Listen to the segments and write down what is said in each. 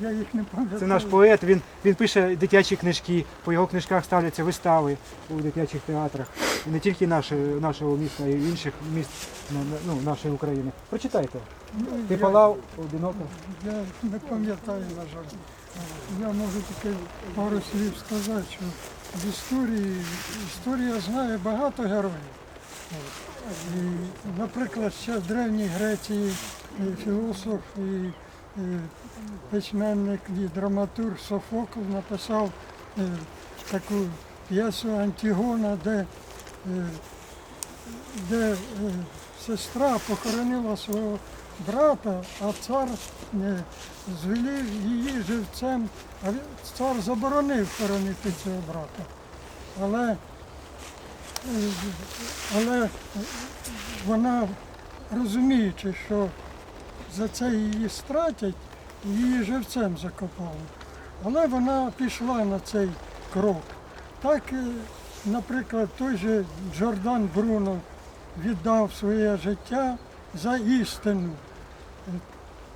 Я, їх не пам'ятаю. Це наш поет, він, він пише дитячі книжки, по його книжках ставляться вистави у дитячих театрах. І не тільки наші, нашого міста, а й інших міст ну, нашої України. Прочитайте. Ну, Ти я- палав одиноко. Я не пам'ятаю, на жаль. Я можу тільки пару слів сказати, що в історії історія знає багато героїв. І, наприклад, ще в Древній Греції філософ і письменник і драматург Софокл написав е, таку п'єсу Антігона, де, е, де е, сестра похоронила свого брата, а цар звелів її живцем, а цар заборонив хоронити цього брата. Але, але вона, розуміючи, що за це її стратять, її живцем закопали. Але вона пішла на цей крок. Так, е, наприклад, той же Джордан Бруно віддав своє життя за істину.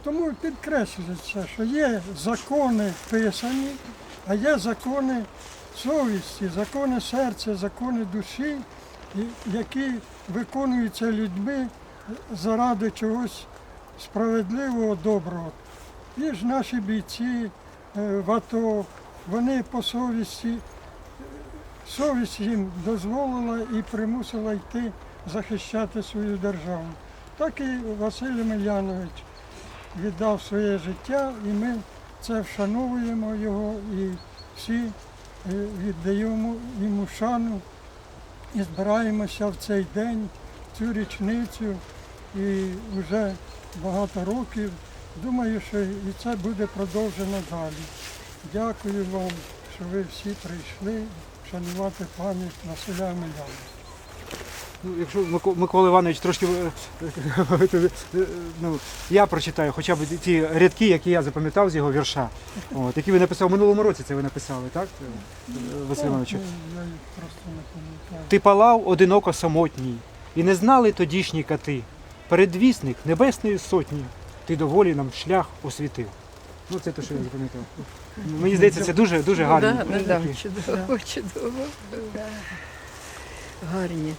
Тому підкреслюється, що є закони писані, а є закони совісті, закони серця, закони душі, які виконуються людьми заради чогось справедливого, доброго. І ж наші бійці е, в АТО, вони по совісті, совість їм дозволила і примусила йти захищати свою державу. Так і Василь Емельянович віддав своє життя, і ми це вшановуємо його і всі е, віддаємо йому шану і збираємося в цей день, в цю річницю, і вже багато років. Думаю, що і це буде продовжено далі. Дякую вам, що ви всі прийшли шанувати пам'ять Василя Емельяновича. Ну, якщо Микола Іванович трошки е, е, ну, я прочитаю хоча б ті рядки, які я запам'ятав з його вірша, от, які ви написав в минулому році, це ви написали, так, е, Василь Іванович? Ну, Я просто не пам'ятаю. Ти палав одиноко самотній, і не знали тодішні кати. Передвісник небесної сотні, ти доволі нам шлях освітив. Ну, це те, що я запам'ятав. Мені здається, це дуже дуже гарно. Да, да, да, чудово, чудово. Гарні.